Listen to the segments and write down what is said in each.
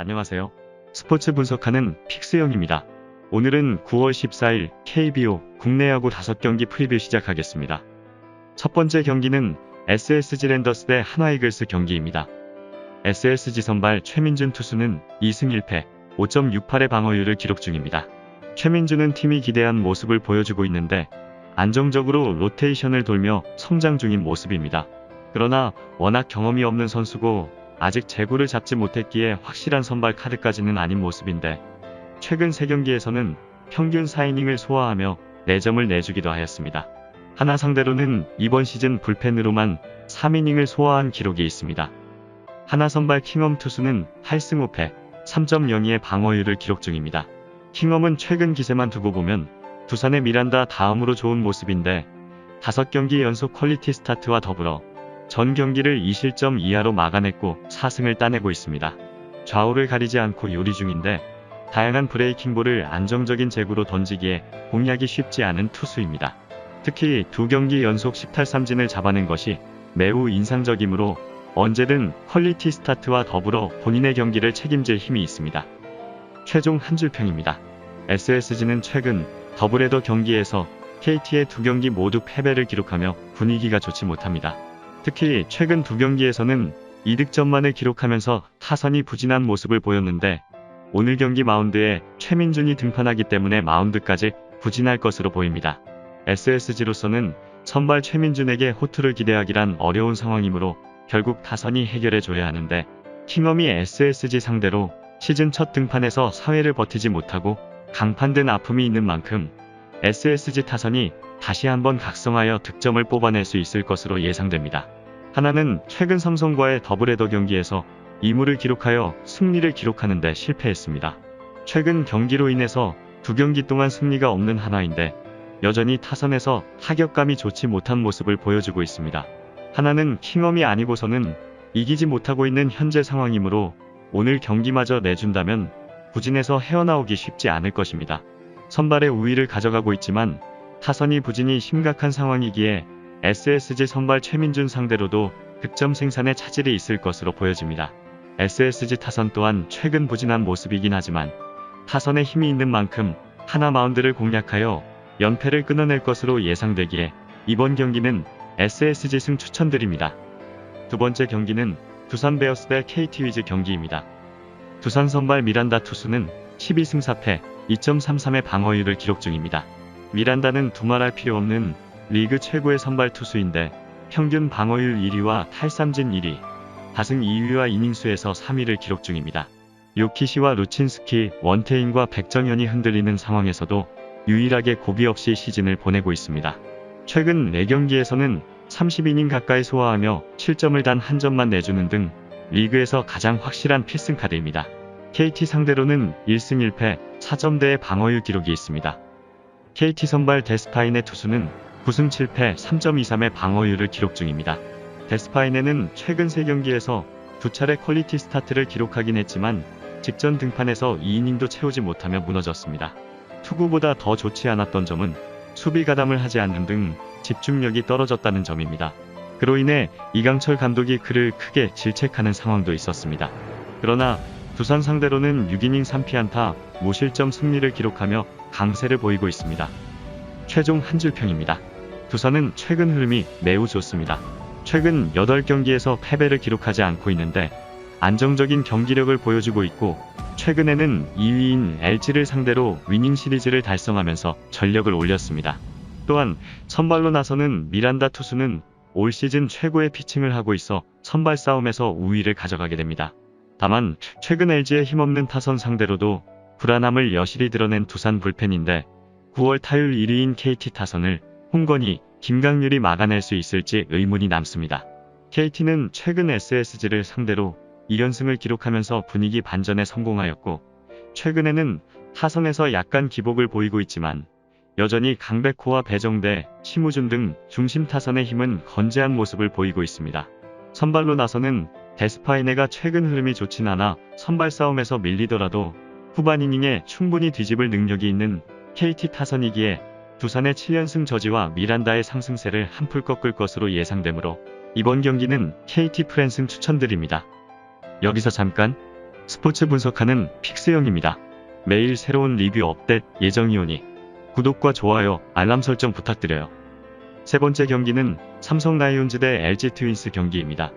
안녕하세요. 스포츠 분석하는 픽스형입니다. 오늘은 9월 14일 KBO 국내 야구 5경기 프리뷰 시작하겠습니다. 첫 번째 경기는 SSG 랜더스 대 한화이글스 경기입니다. SSG 선발 최민준 투수는 2승 1패 5.68의 방어율을 기록 중입니다. 최민준은 팀이 기대한 모습을 보여주고 있는데 안정적으로 로테이션을 돌며 성장 중인 모습입니다. 그러나 워낙 경험이 없는 선수고 아직 제구를 잡지 못했기에 확실한 선발 카드까지는 아닌 모습인데 최근 3경기에서는 평균 4이닝을 소화하며 4점을 내주기도 하였습니다. 하나 상대로는 이번 시즌 불펜으로만 3이닝을 소화한 기록이 있습니다. 하나 선발 킹엄 투수는 8승 5패 3.02의 방어율을 기록 중입니다. 킹엄은 최근 기세만 두고 보면 두산의 미란다 다음으로 좋은 모습인데 5경기 연속 퀄리티 스타트와 더불어 전 경기를 2실점 이하로 막아냈고 4승을 따내고 있습니다. 좌우를 가리지 않고 요리 중인데 다양한 브레이킹볼을 안정적인 제구로 던지기에 공략이 쉽지 않은 투수입니다. 특히 두 경기 연속 10탈삼진을 잡아낸 것이 매우 인상적이므로 언제든 퀄리티 스타트와 더불어 본인의 경기를 책임질 힘이 있습니다. 최종 한 줄평입니다. SSG는 최근 더블헤더 경기에서 KT의 두 경기 모두 패배를 기록하며 분위기가 좋지 못합니다. 특히 최근 두 경기에서는 2득점만을 기록하면서 타선이 부진한 모습을 보였는데 오늘 경기 마운드에 최민준이 등판하기 때문에 마운드까지 부진할 것으로 보입니다. SSG로서는 선발 최민준에게 호투를 기대하기란 어려운 상황이므로 결국 타선이 해결해줘야 하는데 킹엄이 SSG 상대로 시즌 첫 등판에서 사회를 버티지 못하고 강판된 아픔이 있는 만큼 SSG 타선이 다시 한번 각성하여 득점을 뽑아낼 수 있을 것으로 예상됩니다. 하나는 최근 삼성과의 더블헤더 경기에서 2무를 기록하여 승리를 기록하는 데 실패했습니다. 최근 경기로 인해서 두 경기 동안 승리가 없는 하나인데 여전히 타선에서 타격감이 좋지 못한 모습을 보여주고 있습니다. 하나는 킹엄이 아니고서는 이기지 못하고 있는 현재 상황이므로 오늘 경기마저 내준다면 부진에서 헤어나오기 쉽지 않을 것입니다. 선발의 우위를 가져가고 있지만 타선이 부진이 심각한 상황이기에 SSG 선발 최민준 상대로도 득점 생산에 차질이 있을 것으로 보여집니다. SSG 타선 또한 최근 부진한 모습이긴 하지만 타선에 힘이 있는 만큼 하나 마운드를 공략하여 연패를 끊어낼 것으로 예상되기에 이번 경기는 SSG 승 추천드립니다. 두 번째 경기는 두산 베어스 대 KT 위즈 경기입니다. 두산 선발 미란다 투수는 12승 4패 2.33의 방어율을 기록 중입니다. 미란다는 두말할 필요 없는 리그 최고의 선발 투수인데 평균 방어율 1위와 탈삼진 1위, 다승 2위와 이닝수에서 3위를 기록 중입니다. 요키시와 루친스키, 원태인과 백정현이 흔들리는 상황에서도 유일하게 고비 없이 시즌을 보내고 있습니다. 최근 4경기에서는 30이닝 가까이 소화하며 7점을 단 한 점만 내주는 등 리그에서 가장 확실한 필승 카드입니다. KT 상대로는 1승 1패 4점대의 방어율 기록이 있습니다. KT 선발 데스파인의 투수는 9승 7패 3.23의 방어율을 기록 중입니다. 데스파인에는 최근 3경기에서 두 차례 퀄리티 스타트를 기록하긴 했지만 직전 등판에서 2이닝도 채우지 못하며 무너졌습니다. 투구보다 더 좋지 않았던 점은 수비 가담을 하지 않는 등 집중력이 떨어졌다는 점입니다. 그로 인해 이강철 감독이 그를 크게 질책하는 상황도 있었습니다. 그러나 두산 상대로는 6이닝 3피안타 무실점 승리를 기록하며 강세를 보이고 있습니다. 최종 한 줄 평입니다. 두산은 최근 흐름이 매우 좋습니다. 최근 8경기에서 패배를 기록하지 않고 있는데 안정적인 경기력을 보여주고 있고 최근에는 2위인 LG를 상대로 위닝 시리즈를 달성하면서 전력을 올렸습니다. 또한 선발로 나서는 미란다 투수는 올 시즌 최고의 피칭을 하고 있어 선발 싸움에서 우위를 가져가게 됩니다. 다만 최근 LG의 힘없는 타선 상대로도 불안함을 여실히 드러낸 두산 불펜인데 9월 타율 1위인 KT 타선을 홍건희, 김강률이 막아낼 수 있을지 의문이 남습니다. KT는 최근 SSG를 상대로 2연승을 기록하면서 분위기 반전에 성공하였고 최근에는 타선에서 약간 기복을 보이고 있지만 여전히 강백호와 배정대, 심우준 등 중심 타선의 힘은 건재한 모습을 보이고 있습니다. 선발로 나서는 데스파이네가 최근 흐름이 좋진 않아 선발 싸움에서 밀리더라도 후반 이닝에 충분히 뒤집을 능력이 있는 KT 타선이기에 두산의 7연승 저지와 미란다의 상승세를 한풀 꺾을 것으로 예상되므로 이번 경기는 KT 프랜승 추천드립니다. 여기서 잠깐 스포츠 분석하는 픽스형입니다. 매일 새로운 리뷰 업데이트 예정이오니 구독과 좋아요, 알람 설정 부탁드려요. 세 번째 경기는 삼성 라이온즈 대 LG 트윈스 경기입니다.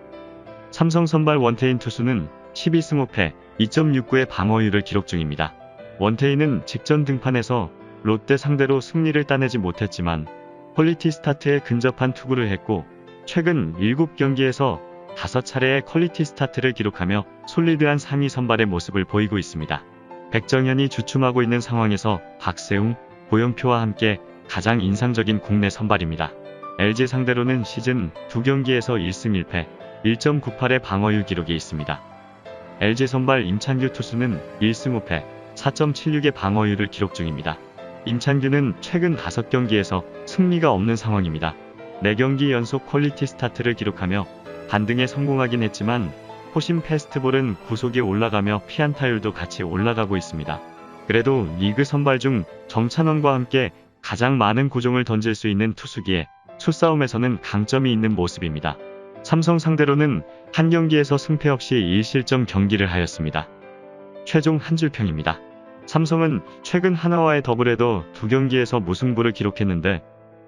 삼성 선발 원태인 투수는 12승 5패 2.69의 방어율을 기록 중입니다. 원태인은 직전 등판에서 롯데 상대로 승리를 따내지 못했지만 퀄리티 스타트에 근접한 투구를 했고 최근 7경기에서 5차례의 퀄리티 스타트를 기록하며 솔리드한 상위 선발의 모습을 보이고 있습니다. 백정현이 주춤하고 있는 상황에서 박세웅, 고영표와 함께 가장 인상적인 국내 선발입니다. LG 상대로는 시즌 2경기에서 1승 1패 1.98의 방어율 기록이 있습니다. LG 선발 임찬규 투수는 1승 5패 4.76의 방어율을 기록 중입니다. 임찬규는 최근 5경기에서 승리가 없는 상황입니다. 4경기 연속 퀄리티 스타트를 기록하며 반등에 성공하긴 했지만 호심 패스트볼은 구속이 올라가며 피안타율도 같이 올라가고 있습니다. 그래도 리그 선발 중 정찬원과 함께 가장 많은 구종을 던질 수 있는 투수기에 수싸움에서는 강점이 있는 모습입니다. 삼성 상대로는 한 경기에서 승패 없이 1실점 경기를 하였습니다. 최종 한 줄평입니다. 삼성은 최근 하나와의 더블에도 두 경기에서 무승부를 기록했는데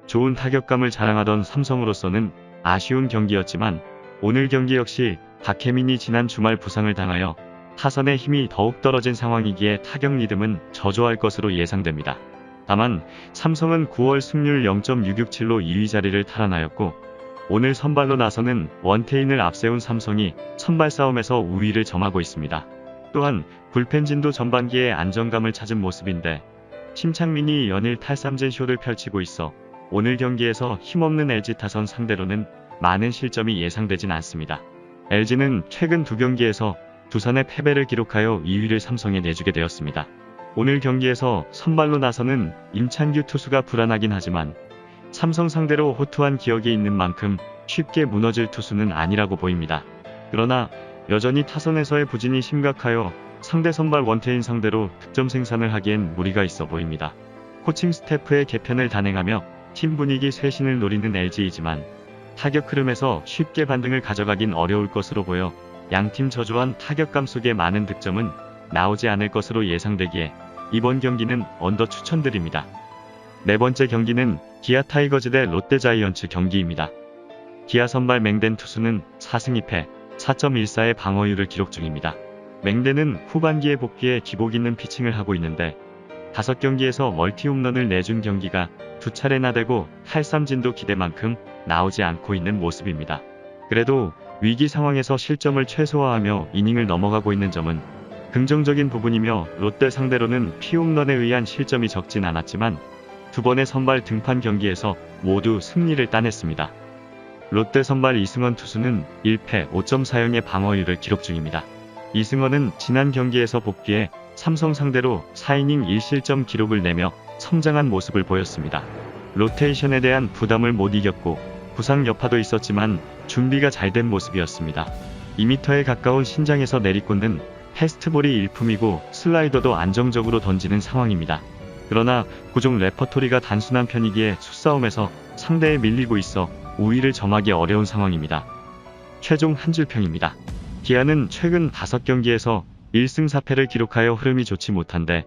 좋은 타격감을 자랑하던 삼성으로서는 아쉬운 경기였지만 오늘 경기 역시 박혜민이 지난 주말 부상을 당하여 타선의 힘이 더욱 떨어진 상황이기에 타격 리듬은 저조할 것으로 예상됩니다. 다만 삼성은 9월 승률 0.667로 2위 자리를 탈환하였고 오늘 선발로 나서는 원태인을 앞세운 삼성이 선발 싸움에서 우위를 점하고 있습니다. 또한 불펜진도 전반기에 안정감을 찾은 모습인데 심창민이 연일 탈삼진 쇼를 펼치고 있어 오늘 경기에서 힘없는 LG 타선 상대로는 많은 실점이 예상되진 않습니다. LG는 최근 두 경기에서 두산의 패배를 기록하여 2위를 삼성에 내주게 되었습니다. 오늘 경기에서 선발로 나서는 임찬규 투수가 불안하긴 하지만 삼성 상대로 호투한 기억이 있는 만큼 쉽게 무너질 투수는 아니라고 보입니다. 그러나 여전히 타선에서의 부진이 심각하여 상대 선발 원태인 상대로 득점 생산을 하기엔 무리가 있어 보입니다. 코칭 스태프의 개편을 단행하며 팀 분위기 쇄신을 노리는 LG이지만 타격 흐름에서 쉽게 반등을 가져가긴 어려울 것으로 보여 양팀 저조한 타격감 속에 많은 득점은 나오지 않을 것으로 예상되기에 이번 경기는 언더 추천드립니다. 네 번째 경기는 기아 타이거즈 대 롯데 자이언츠 경기입니다. 기아 선발 맹덴 투수는 4승 2패 4.14의 방어율을 기록 중입니다. 맹덴은 후반기에 복귀해 기복 있는 피칭을 하고 있는데 5경기에서 멀티 홈런을 내준 경기가 두 차례나 되고 탈삼진도 기대만큼 나오지 않고 있는 모습입니다. 그래도 위기 상황에서 실점을 최소화하며 이닝을 넘어가고 있는 점은 긍정적인 부분이며 롯데 상대로는 피홈런에 의한 실점이 적진 않았지만 두 번의 선발 등판 경기에서 모두 승리를 따냈습니다. 롯데 선발 이승원 투수는 1패 5.40의 방어율을 기록 중입니다. 이승원은 지난 경기에서 복귀해 삼성 상대로 4이닝 1실점 기록을 내며 성장한 모습을 보였습니다. 로테이션에 대한 부담을 못 이겼고 부상 여파도 있었지만 준비가 잘 된 모습이었습니다. 2m에 가까운 신장에서 내리꽂는 패스트볼이 일품이고 슬라이더도 안정적으로 던지는 상황입니다. 그러나 구종 레퍼토리가 단순한 편이기에 수싸움에서 상대에 밀리고 있어 우위를 점하기 어려운 상황입니다. 최종 한 줄평입니다. 기아는 최근 5경기에서 1승 4패를 기록하여 흐름이 좋지 못한데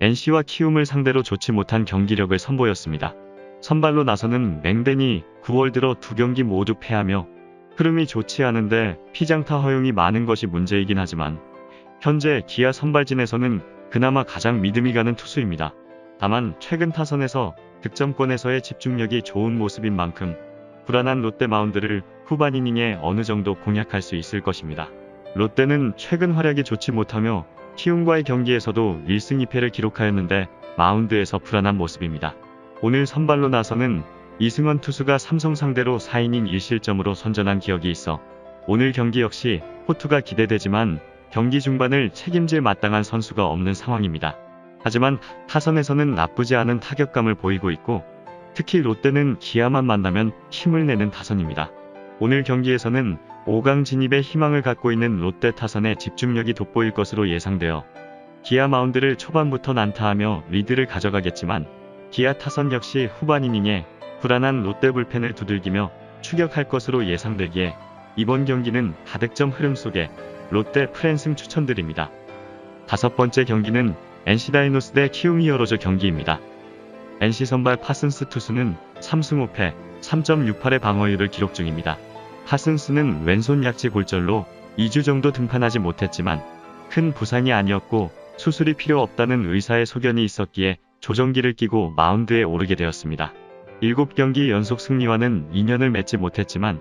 NC와 키움을 상대로 좋지 못한 경기력을 선보였습니다. 선발로 나서는 맹덴이 9월 들어 두 경기 모두 패하며 흐름이 좋지 않은데 피장타 허용이 많은 것이 문제이긴 하지만 현재 기아 선발진에서는 그나마 가장 믿음이 가는 투수입니다. 다만 최근 타선에서 득점권에서의 집중력이 좋은 모습인 만큼 불안한 롯데 마운드를 후반 이닝에 어느 정도 공략할 수 있을 것입니다. 롯데는 최근 활약이 좋지 못하며 키움과의 경기에서도 1승 2패를 기록하였는데 마운드에서 불안한 모습입니다. 오늘 선발로 나서는 이승원 투수가 삼성 상대로 4이닝 1실점으로 선전한 기억이 있어 오늘 경기 역시 호투가 기대되지만 경기 중반을 책임질 마땅한 선수가 없는 상황입니다. 하지만 타선에서는 나쁘지 않은 타격감을 보이고 있고 특히 롯데는 기아만 만나면 힘을 내는 타선입니다. 오늘 경기에서는 5강 진입에 희망을 갖고 있는 롯데 타선의 집중력이 돋보일 것으로 예상되어 기아 마운드를 초반부터 난타하며 리드를 가져가겠지만 기아 타선 역시 후반 이닝에 불안한 롯데 불펜을 두들기며 추격할 것으로 예상되기에 이번 경기는 다득점 흐름 속에 롯데 프랜승 추천드립니다. 다섯 번째 경기는 NC 다이노스 대 키움 히어로즈 경기입니다. NC 선발 파슨스 투수는 3승 5패 3.68의 방어율을 기록 중입니다. 파슨스는 왼손 약지 골절로 2주 정도 등판하지 못했지만 큰 부상이 아니었고 수술이 필요 없다는 의사의 소견이 있었기에 조정기를 끼고 마운드에 오르게 되었습니다. 7경기 연속 승리와는 2년을 맺지 못했지만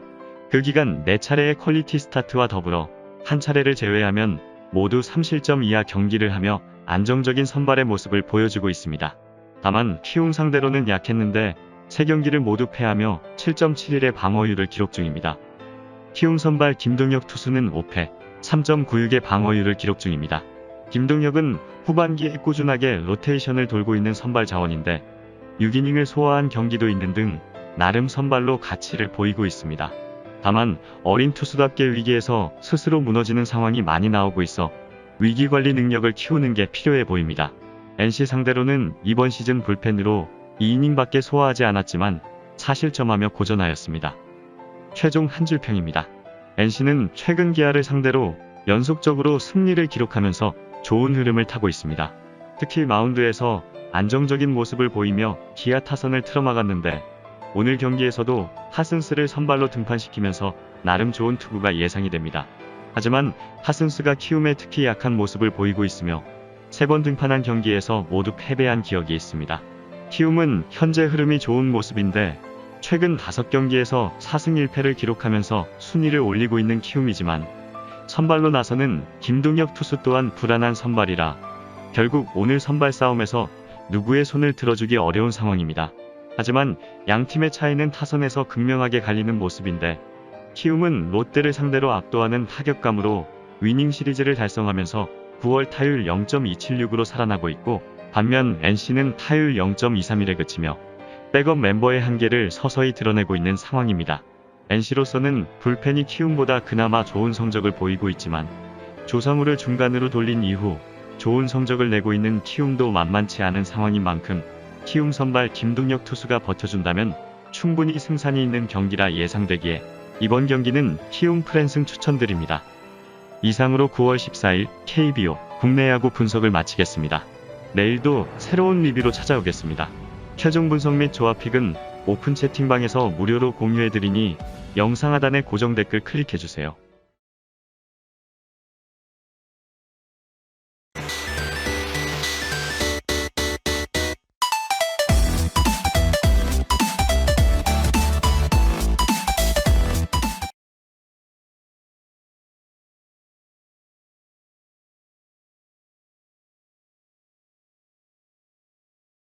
그 기간 4차례의 퀄리티 스타트와 더불어 한 차례를 제외하면 모두 3실점 이하 경기를 하며 안정적인 선발의 모습을 보여주고 있습니다. 다만 키움 상대로는 약했는데 3경기를 모두 패하며 7.71의 방어율을 기록 중입니다. 키움 선발 김동혁 투수는 5패 3.96의 방어율을 기록 중입니다. 김동혁은 후반기에 꾸준하게 로테이션을 돌고 있는 선발 자원인데 6이닝을 소화한 경기도 있는 등 나름 선발로 가치를 보이고 있습니다. 다만 어린 투수답게 위기에서 스스로 무너지는 상황이 많이 나오고 있어 위기 관리 능력을 키우는 게 필요해 보입니다. NC 상대로는 이번 시즌 불펜으로 2이닝밖에 소화하지 않았지만 4실점하며 고전하였습니다. 최종 한 줄 평입니다. NC는 최근 기아를 상대로 연속적으로 승리를 기록하면서 좋은 흐름을 타고 있습니다. 특히 마운드에서 안정적인 모습을 보이며 기아 타선을 틀어막았는데 오늘 경기에서도 하슨스를 선발로 등판시키면서 나름 좋은 투구가 예상이 됩니다. 하지만 하슨스가 키움에 특히 약한 모습을 보이고 있으며 세 번 등판한 경기에서 모두 패배한 기억이 있습니다. 키움은 현재 흐름이 좋은 모습인데 최근 5경기에서 4승 1패를 기록하면서 순위를 올리고 있는 키움이지만 선발로 나서는 김동혁 투수 또한 불안한 선발이라 결국 오늘 선발 싸움에서 누구의 손을 들어주기 어려운 상황입니다. 하지만 양 팀의 차이는 타선에서 극명하게 갈리는 모습인데 키움은 롯데를 상대로 압도하는 타격감으로 위닝 시리즈를 달성하면서 9월 타율 0.276으로 살아나고 있고 반면 NC는 타율 0.231에 그치며 백업 멤버의 한계를 서서히 드러내고 있는 상황입니다. NC로서는 불펜이 키움보다 그나마 좋은 성적을 보이고 있지만 조상우를 중간으로 돌린 이후 좋은 성적을 내고 있는 키움도 만만치 않은 상황인 만큼 키움 선발 김동혁 투수가 버텨준다면 충분히 승산이 있는 경기라 예상되기에 이번 경기는 키움 프랜승 추천드립니다. 이상으로 9월 14일 KBO 국내 야구 분석을 마치겠습니다. 내일도 새로운 리뷰로 찾아오겠습니다. 최종 분석 및 조합픽은 오픈 채팅방에서 무료로 공유해드리니 영상 하단의 고정 댓글 클릭해주세요.